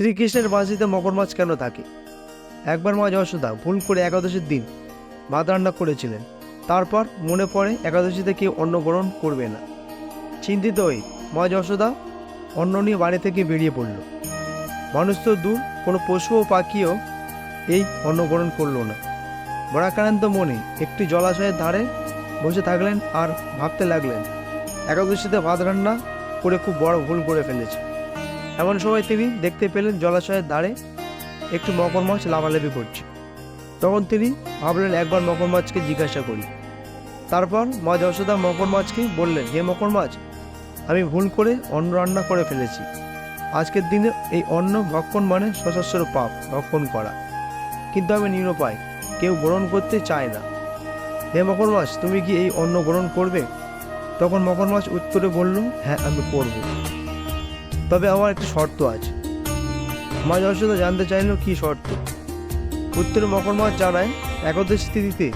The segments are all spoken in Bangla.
শ্রীকৃষ্ণের বাঁশিতে মকর মাছ কেন থাকে? একবার মা যশোদা ভুল করে একাদশীর দিন ভাত রান্না করেছিলেন। তারপর মনে পড়ে একাদশীতে কেউ অন্ন গ্রহণ করবে না। চিন্তিত হয়ে মা যশোদা অন্ন নিয়ে বাড়ি থেকে বেরিয়ে পড়ল। মানুষ তো দূর, কোনো পশু ও পাখিও এই অন্ন গ্রহণ করল না। বরাকারান্ত মনে একটি জলাশয়ের ধারে বসে থাকলেন আর ভাবতে লাগলেন, একাদশীতে ভাত রান্না করে খুব বড় ভুল করে ফেলেছে। এমন সময় তিনি দেখতে পেলেন জলাশয়ের ধারে একটি মকর মাছ লাফালাফি করছে। তখন তিনি ভাবলেন, একবার মকর মাছকে জিজ্ঞাসা করি। তারপর মা যশোদা মকর মাছকে বললেন, হে মকর মাছ, আমি ভুল করে অন্ন রান্না করে ফেলেছি। আজকের দিনে এই অন্ন ভক্ষণ মানে সশস্ত্র পাপ, ভক্ষণ করা। কিন্তু আমি নিরুপায়, কেউ গ্রহণ করতে চায় না। হে মকর মাছ, তুমি কি এই অন্ন গ্রহণ করবে? তখন মকর মাছ উত্তরে বলল হ্যাঁ আমি করব। তবে আমার একটি শর্ত আছে। মা যশোদা জানতে চাইল কি শর্ত। উত্তরে মকর মাছ জানায় একাদশী তিথিতে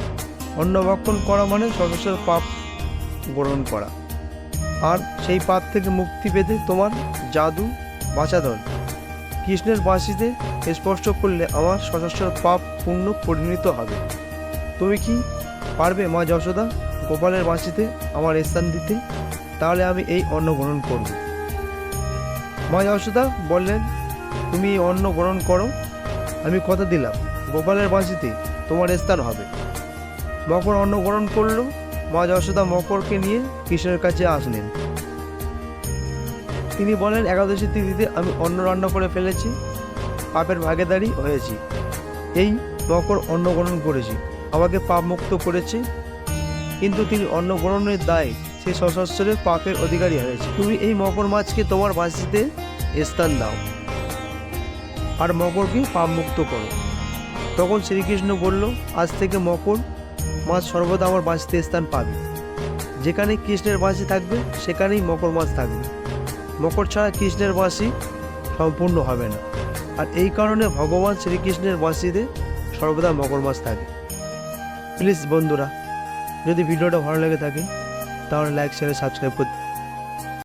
অন্ন ভক্ষণ করা মানে সদস্য পাপ গ্রহণ করা। আর সেই পাপ থেকে মুক্তি পেতে তোমার জাদু, বাঁচাধন। কৃষ্ণের বাঁশিতে স্পর্শ করলে আমার সশস্ত্র পাপ পূর্ণ পরিণত হবে। তুমি কি পারবে মা যশোদা গোপালের বাঁশিতে আমার স্থান দিতে? তাহলে আমি এই অন্ন গ্রহণ করব। মা যশোদা বললেন, তুমি অন্ন গ্রহণ করো। আমি কথা দিলাম, গোপালের বাঁশিতে তোমার স্থান হবে। মকর অন্ন গ্রহণ করল মা যশোদা মকরকে নিয়ে কৃষ্ণের কাছে আসলেন। তিনি বলেন একাদশী তিথিতে আমি অন্ন রান্না করে ফেলেছি, পাপের ভাগেদারি হয়েছি। এই মকর অন্ন গ্রহণ করেছি, আমাকে পাপ মুক্ত করেছে। কিন্তু তিনি অন্ন গ্রহণের দায় সে সশস্ত্রে পাপের অধিকারী হয়েছে। তুমি এই মকর মাছকে তোমার বাঁশিতে স্থান দাও আর মকরকে পাপ মুক্ত করো। তখন শ্রীকৃষ্ণ বলল, আজ থেকে মকর মাছ সর্বদা আমার বাঁশিতে স্থান পাবে। যেখানে কৃষ্ণের বাঁশি থাকবে, সেখানেই মকর মাছ থাকবে। মকর ছাড়া কৃষ্ণের বাঁশি সম্পূর্ণ হবে না। আর এই কারণে ভগবান শ্রীকৃষ্ণের বাঁশিতে সর্বদা মকর মাছ থাকে। প্লিজ বন্ধুরা, যদি ভিডিওটা ভালো লেগে থাকে তাহলে লাইক শেয়ার সাবস্ক্রাইব করতে